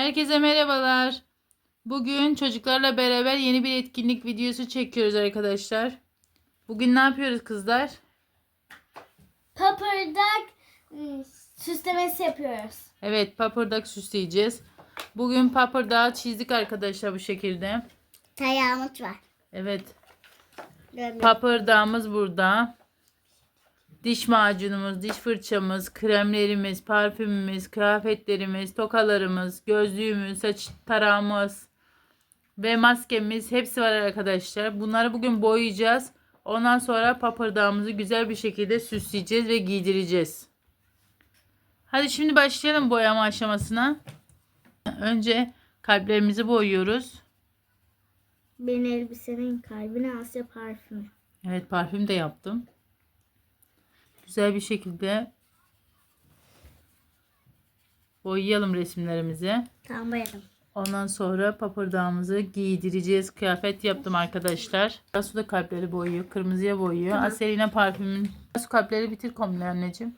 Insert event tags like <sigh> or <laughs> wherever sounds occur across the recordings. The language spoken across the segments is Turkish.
Herkese merhabalar. Bugün çocuklarla beraber yeni bir etkinlik videosu çekiyoruz arkadaşlar. Bugün ne yapıyoruz kızlar? Papırdak ım, süslemesi yapıyoruz. Evet papırdak süsleyeceğiz. Bugün papırdağı çizdik arkadaşlar bu şekilde. Tayağımız var. Evet papırdağımız burada. Diş macunumuz, diş fırçamız, kremlerimiz, parfümümüz, kıyafetlerimiz, tokalarımız, gözlüğümüz, saç tarağımız ve maskemiz hepsi var arkadaşlar. Bunları bugün boyayacağız. Ondan sonra papırdağımızı güzel bir şekilde süsleyeceğiz ve giydireceğiz. Hadi şimdi başlayalım boyama aşamasına. Önce kalplerimizi boyuyoruz. Benim elbisenin kalbine Asya parfümü. Evet parfüm de yaptım. Güzel bir şekilde boyayalım resimlerimizi. Tamam boyadım. Ondan sonra papırdağımızı giydireceğiz. Kıyafet yaptım arkadaşlar. Su da kalpleri boyuyor. Kırmızıya boyuyor. Tamam. Aselina parfümün. Su kalpleri bitir kombine anneciğim.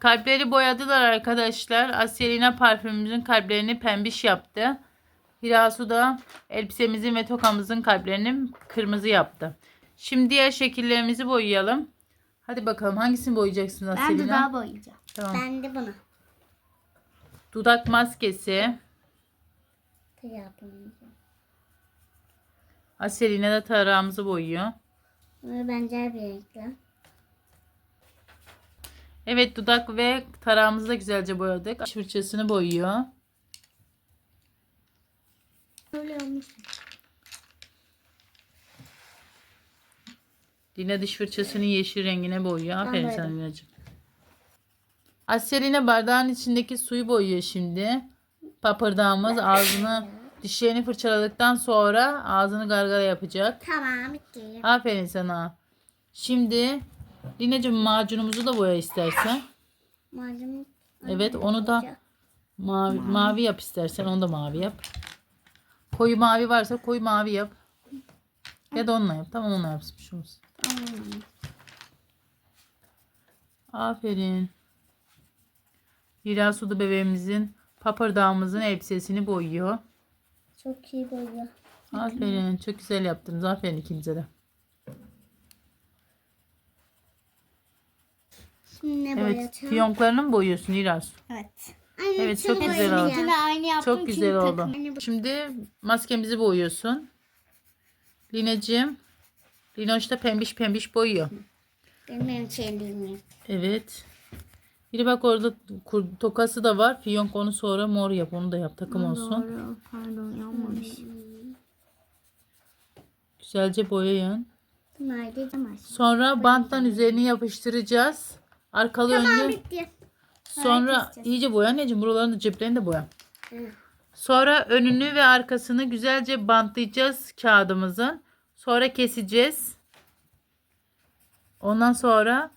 Kalpleri boyadılar arkadaşlar. Aselina parfümümüzün kalplerini pembiş yaptı. Hirasu da elbisemizin ve tokamızın kalplerini kırmızı yaptı. Şimdi diğer şekillerimizi boyayalım. Hadi bakalım hangisini boyayacaksın Ben Aselina? dudağı boyayacağım. Tamam. Ben de bunu. Dudak maskesi. Aselina da tarağımızı boyuyor. Bence bir renkli. Evet dudak ve tarağımızı da güzelce boyadık. Fırçasını boyuyor. Öyle olmuş. Dina diş fırçasını yeşil rengine boyuyor. Aferin sana Lina'cığım. Aselina bardağın içindeki suyu boyuyor şimdi. Papırdağımız ağzını dişlerini fırçaladıktan sonra ağzını gargara yapacak. Tamam bitti. Aferin sana. Şimdi Lina'cığım macunumuzu da boya istersen. Malzeme. Evet onu da mavi, mavi yap istersen onu da mavi yap. Koyu mavi varsa koyu mavi yap. Ya da onunla yap. Tamam onunla yapmışız. Tamam. Aferin. Hira Sudu bebeğimizin papırdağımızın elbisesini boyuyor. Çok iyi boyuyor. Aferin. Çok güzel yaptınız. Aferin ikinize de. Şimdi ne Evet. boyayacağım? Fiyonklarını mı boyuyorsun Hira Su? Evet. Evet, çok güzel oldu. Aynı yaptım Çok güzel oldu. Şimdi maskemizi boyuyorsun. Lineciğim. Linoş da pembiş pembiş boyuyor. Benim bilmiyorum. Evet. Biri bak orada kur- tokası da var. Fiyonk onu sonra mor yap. Onu da yap. Takım olsun. Doğru. Pardon yanmamış. Güzelce boyayın. Nerede? Tamam. Sonra banttan üzerini yapıştıracağız. Arkalı önlü. bitti. Sonra keseceğiz. iyice boya anneciğim. Buralarını da ceplerini de boya. Hı. Sonra önünü ve arkasını güzelce bantlayacağız kağıdımızın. Sonra keseceğiz. Ondan sonra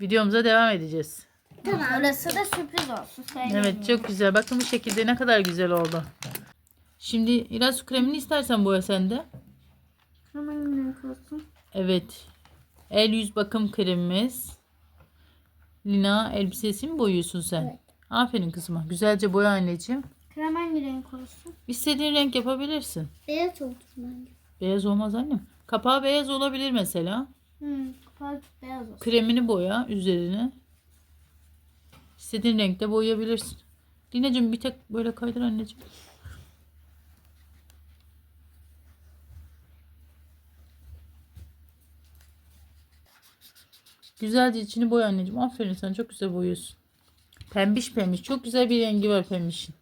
videomuza devam edeceğiz. Tamam. Orası da sürpriz olsun. Evet çok güzel. Bakın bu şekilde ne kadar güzel oldu. Şimdi İras su kremini istersen boya sen de. Hemen renk olsun. Evet. El yüz bakım kremimiz. Lina elbisesi mi boyuyorsun sen? Evet. Aferin kızıma. Güzelce boya anneciğim. Krem hangi renk olsun? İstediğin renk yapabilirsin. Beyaz olsun bence. Beyaz olmaz annem. Kapağı beyaz olabilir mesela. Hmm, kapağı beyaz olsun. Kremini boya üzerine. İstediğin renkte boyayabilirsin. Lina'cığım bir tek böyle kaydır anneciğim. Güzelce içini boya anneciğim. Aferin sana çok güzel boyuyorsun. Pembiş pembiş. Çok güzel bir rengi var pembişin.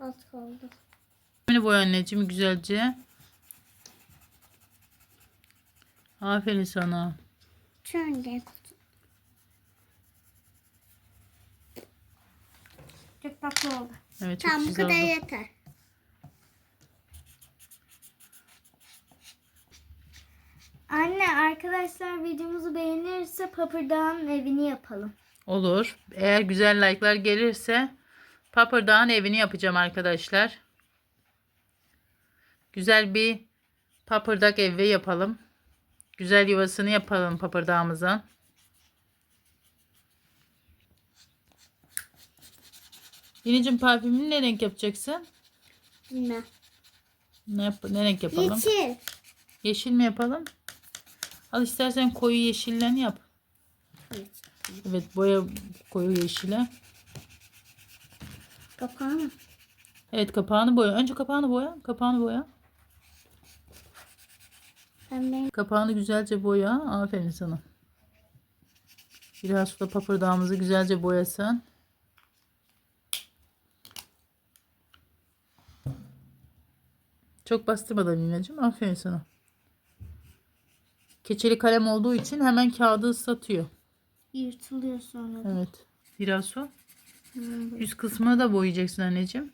Az kaldı. Kremini boya anneciğim güzelce. Aferin sana. Şöyle. Çok tatlı oldu. Evet çok Tamam bu güzel kadar oldu. yeter. Anne arkadaşlar videomuzu beğenirse Papırdağ'ın evini yapalım. Olur. Eğer güzel like'lar gelirse Papırdağ'ın evini yapacağım arkadaşlar. güzel bir papırdak evi yapalım. Güzel yuvasını yapalım papırdağımızın. Yenicim parfümünü ne renk yapacaksın? Bilmem. Ne, yap ne renk yapalım? Yeşil. Yeşil mi yapalım? Al istersen koyu yeşillen yap. Evet. Evet boya koyu yeşile. Kapağı mı? Evet kapağını boya. Önce kapağını boya. Kapağını boya. Benim Kapağını güzelce boya. Aferin sana. Biraz da papırdağımızı güzelce boyasan. Çok bastırmadan Lina'cığım. Aferin sana. Keçeli kalem olduğu için hemen kağıdı ıslatıyor. yırtılıyor sonra. da. Evet. Biraz su. Hmm. Üst kısmını da boyayacaksın anneciğim.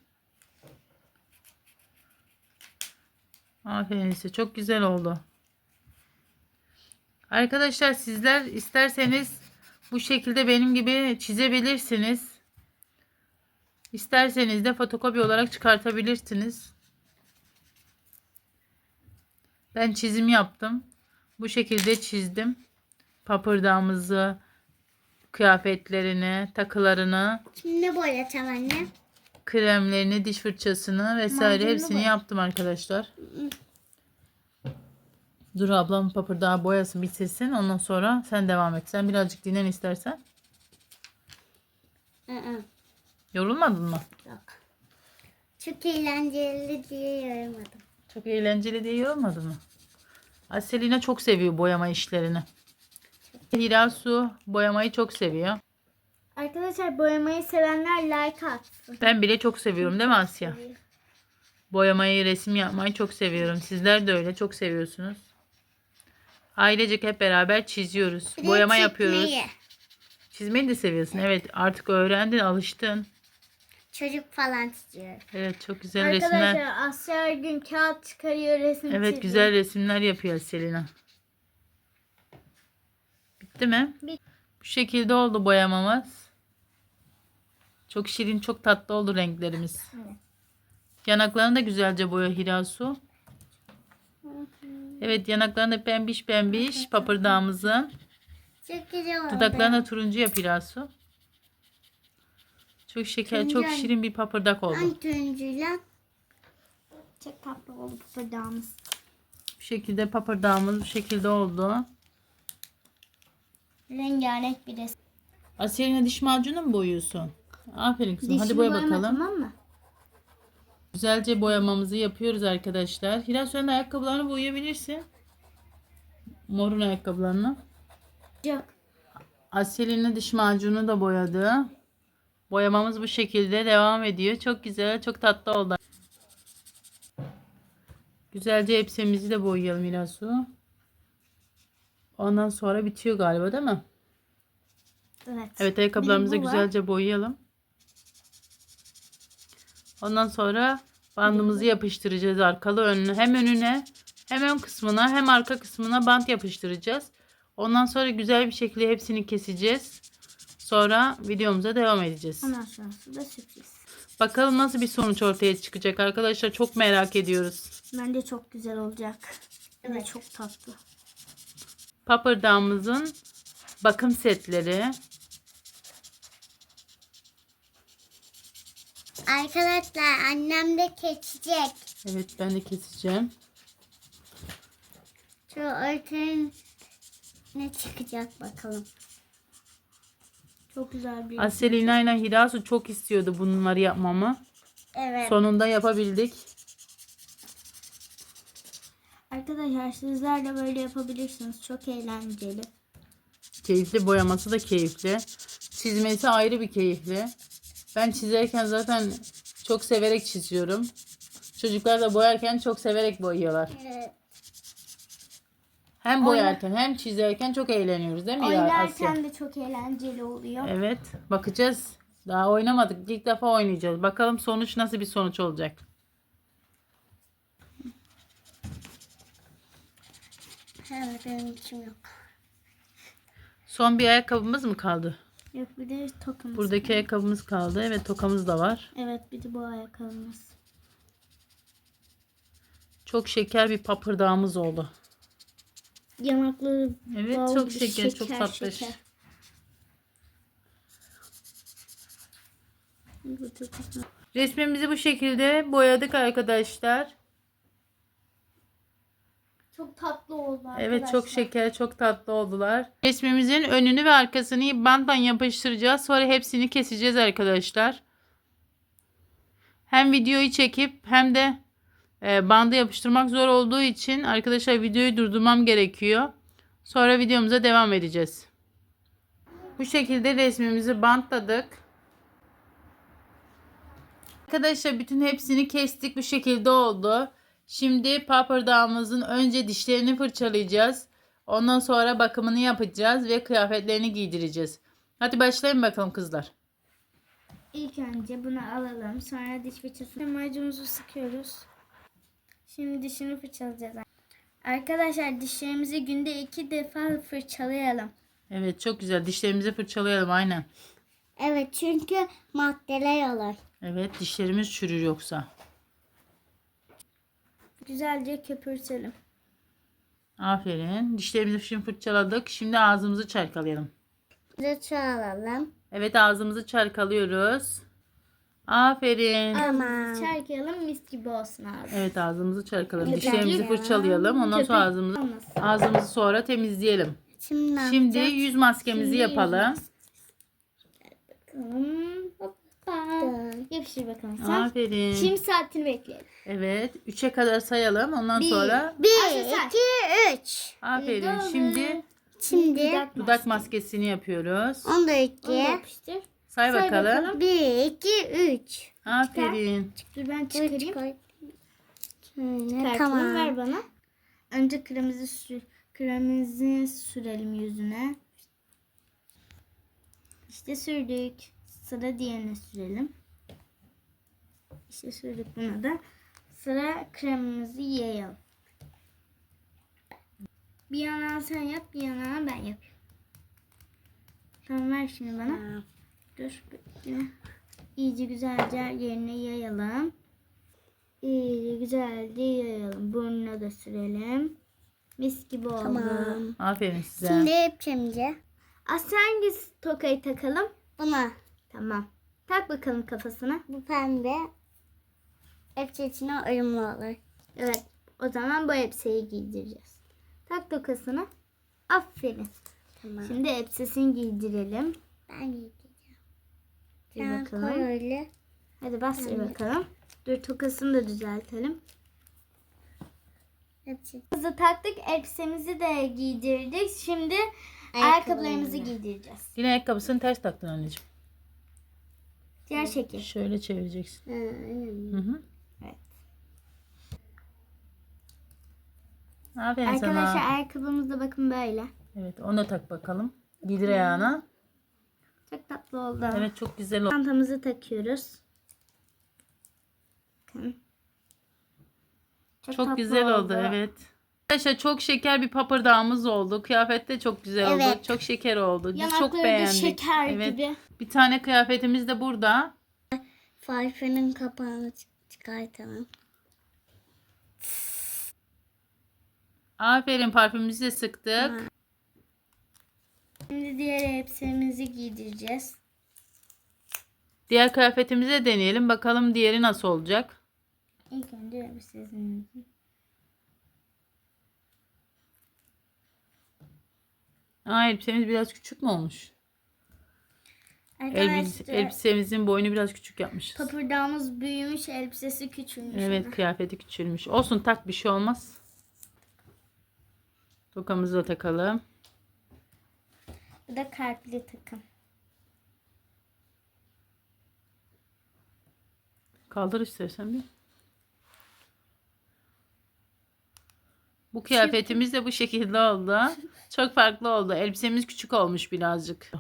Aferin size. Çok güzel oldu. Arkadaşlar sizler isterseniz bu şekilde benim gibi çizebilirsiniz. İsterseniz de fotokopi olarak çıkartabilirsiniz. Ben çizim yaptım. Bu şekilde çizdim. Papırdağımızı, kıyafetlerini, takılarını, Şimdi ne boyayacağım anne? kremlerini, diş fırçasını vesaire Macununu hepsini boy. yaptım arkadaşlar. Dur ablam papırdağı boyasın bitirsin ondan sonra sen devam et. Sen birazcık dinlen istersen. Hı Yorulmadın mı? Yok. Çok eğlenceli diye yormadım. Çok eğlenceli diye yorulmadın mı? Aselina çok seviyor boyama işlerini. Hirasu boyamayı çok seviyor. Arkadaşlar boyamayı sevenler like atsın. Ben bile çok seviyorum değil mi Asya? Boyamayı, resim yapmayı çok seviyorum. Sizler de öyle çok seviyorsunuz. Ailecek hep beraber çiziyoruz. Boyama yapıyoruz. Çizmeyi de seviyorsun. Evet artık öğrendin, alıştın. Çocuk falan çiziyor. Evet çok güzel resimler. Arkadaşlar Asya her gün kağıt çıkarıyor resim Evet çiziyor. güzel resimler yapıyor Selina. Bitti mi? Bit- Bu şekilde oldu boyamamız. Çok şirin, çok tatlı oldu renklerimiz. Evet. Yanaklarını da güzelce boya Hirasu. Evet yanaklarını da pembiş pembiş papırdağımızın. Çok güzel oldu. Dudaklarını da turuncu yap Hirasu. Çok şeker, çok Turuncu. şirin bir papırdak oldu. Turuncuyla? Çok tatlı oldu papırdağımız. Bu şekilde papırdağımız bu şekilde oldu. Rengarenk bir resim. Asya'nın diş macunu mu boyuyorsun? Aferin kızım. Hadi boya bakalım. Tamam mı? Güzelce boyamamızı yapıyoruz arkadaşlar. Hiras sen de ayakkabılarını boyayabilirsin. Morun ayakkabılarını. Yok. Asya'nın diş macunu da boyadı. Boyamamız bu şekilde devam ediyor. Çok güzel, çok tatlı oldu. Güzelce hepsimizi de boyayalım Hirasu. Ondan sonra bitiyor galiba değil mi? Evet. Evet ayakkabılarımızı güzelce boyayalım. Ondan sonra bandımızı yapıştıracağız arkalı önüne. Hem önüne hem ön kısmına hem arka kısmına bant yapıştıracağız. Ondan sonra güzel bir şekilde hepsini keseceğiz. Sonra videomuza devam edeceğiz. Ondan sonrası da sürpriz. Bakalım nasıl bir sonuç ortaya çıkacak arkadaşlar. Çok merak ediyoruz. Bence çok güzel olacak. Evet. çok tatlı. Papırdağımızın bakım setleri. Arkadaşlar annem de keçecek. Evet ben de keseceğim. Şu ortanın ne çıkacak bakalım. Çok güzel bir. Aselina ile Hirasu çok istiyordu bunları yapmamı. Evet. Sonunda yapabildik. Arkadaşlar sizler de böyle yapabilirsiniz. Çok eğlenceli. Keyifli boyaması da keyifli. Çizmesi ayrı bir keyifli. Ben çizerken zaten çok severek çiziyorum. Çocuklar da boyarken çok severek boyuyorlar. Evet. Hem boyarken hem çizerken çok eğleniyoruz değil mi ya Asya? Oynarken de çok eğlenceli oluyor. Evet bakacağız. Daha oynamadık. İlk defa oynayacağız. Bakalım sonuç nasıl bir sonuç olacak. Evet benim için yok. Son bir ayakkabımız mı kaldı? Yok bir de tokamız. Buradaki ayakkabımız kaldı. Evet tokamız da var. Evet bir de bu ayakkabımız. Çok şeker bir papırdağımız oldu. Yanakları Evet bal çok gibi şeker, çok şeker, tatlı. şeker. Resmimizi bu şekilde boyadık arkadaşlar. Çok tatlı oldu Evet çok şeker, çok tatlı oldular. Resmimizin önünü ve arkasını bantla yapıştıracağız. Sonra hepsini keseceğiz arkadaşlar. Hem videoyu çekip hem de e, bandı yapıştırmak zor olduğu için arkadaşlar videoyu durdurmam gerekiyor. Sonra videomuza devam edeceğiz. Bu şekilde resmimizi bantladık. Arkadaşlar bütün hepsini kestik. Bu şekilde oldu. Şimdi papırdağımızın önce dişlerini fırçalayacağız. Ondan sonra bakımını yapacağız ve kıyafetlerini giydireceğiz. Hadi başlayın bakalım kızlar. İlk önce bunu alalım. Sonra diş fırçası. Macunumuzu sıkıyoruz. Şimdi dişini fırçalayacağız. Arkadaşlar dişlerimizi günde iki defa fırçalayalım. Evet çok güzel. Dişlerimizi fırçalayalım aynen. Evet çünkü maddeler alır. Evet dişlerimiz çürür yoksa. Güzelce köpürtelim. Aferin. Dişlerimizi şimdi fırçaladık. Şimdi ağzımızı çalkalayalım. Fırça alalım. Evet ağzımızı çalkalıyoruz. Aferin. Ama. Çarkayalım mis gibi olsun abi. Evet ağzımızı çalkalayalım. Evet, Dişlerimizi bence- fırçalayalım. Ondan sonra ağzımızı olmasın. ağzımızı sonra temizleyelim. Şimdi ne Şimdi yapacağız? yüz maskemizi Şimdi yüz yapalım. Hoppa. Yapıştır bakalım sen. Aferin. Şimdi saatini bekleyelim. Evet. 3'e kadar sayalım. Ondan sonra Bir, iki, üç. aferin. Doğru. Şimdi Şimdi dudak maskesini yapıyoruz. Onu da iki. yapıştır. Say Say bakalım. bakalım. Bir, iki, üç. Aferin. Dur ben çıkarayım. Tamam. ver bana. Önce kremimizi sür kremimizi sürelim yüzüne. İşte sürdük. Sıra diğerine sürelim. İşte sürdük buna da. Sıra kremimizi yayalım. Bir yana sen yap, bir yana ben yapayım. Tamam ver şimdi bana. Dur. bekle. İyice güzelce yerine yayalım. İyice güzelce yayalım. Burnuna da sürelim. Mis gibi oldu. Tamam. Aferin size. Şimdi hepimize Asya hangi tokayı takalım? buna Tamam. Tak bakalım kafasına. bu pembe hepsi içine uyumlu olur. Evet. O zaman bu elbiseyi giydireceğiz. Tak tokasına. Aferin. Tamam. Şimdi elbisesini giydirelim. Ben giyeceğim. Bir Sen bakalım. koy öyle. Hadi bastır bakalım. Dur tokasını da düzeltelim. Kızı taktık. Elbisemizi de giydirdik. Şimdi Ayakkabılarımızı. giydireceğiz. Yine ayakkabısını ters taktın anneciğim. Diğer şekil. Şöyle çevireceksin. Ha. Hı hı. Evet. Aferin Arkadaşlar sana. ayakkabımız da bakın böyle. Evet onu da tak bakalım. Giydir ayağına. Çok tatlı oldu. Evet çok güzel oldu. Çantamızı takıyoruz. Bakın. Çok tatlı güzel oldu. evet. Arkadaşlar çok şeker bir papırdağımız oldu. Kıyafet de çok güzel oldu. Evet. Çok şeker oldu. Biz çok beğendik. şeker evet. gibi. Bir tane kıyafetimiz de burada. Farfının kapağını çık- çıkartalım. Aferin parfümümüzü de sıktık. Şimdi diğer elbisemizi giydireceğiz. Diğer kıyafetimizi de deneyelim. Bakalım diğeri nasıl olacak. İlk önce elbisemizi. Aa, elbisemiz biraz küçük mü olmuş? Elbise, elbisemizin boyunu biraz küçük yapmışız. papırdağımız büyümüş, elbisesi küçülmüş. Evet ama. kıyafeti küçülmüş. Olsun tak bir şey olmaz. Tokamızı da takalım. Bu da kalpli takım. Kaldır istersen bir. Bu kıyafetimiz de bu şekilde oldu. <laughs> Çok farklı oldu. Elbisemiz küçük olmuş birazcık.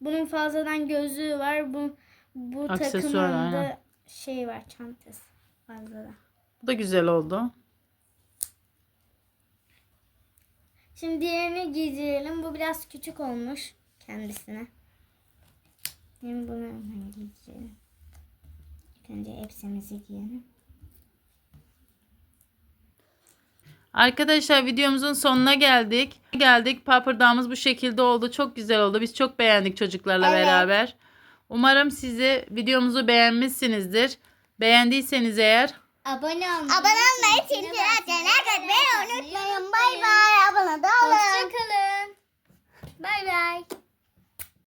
Bunun fazladan gözlüğü var. Bu bu Aksesuar, takımın da aynen. şey var çantası fazladan. Bu da güzel oldu. Şimdi diğerini giydirelim. Bu biraz küçük olmuş kendisine. Hem bunu hemen giyeceğim. İlk önce elbisemizi giyelim. Arkadaşlar videomuzun sonuna geldik. Geldik. Papırdağımız bu şekilde oldu. Çok güzel oldu. Biz çok beğendik çocuklarla evet. beraber. Umarım sizi videomuzu beğenmişsinizdir. Beğendiyseniz eğer abone olmayı, abone olmayı, çinçiler, çinçiler, şey unutmayın. Bay bay. Abone olun. Hoşçakalın. Bay bay.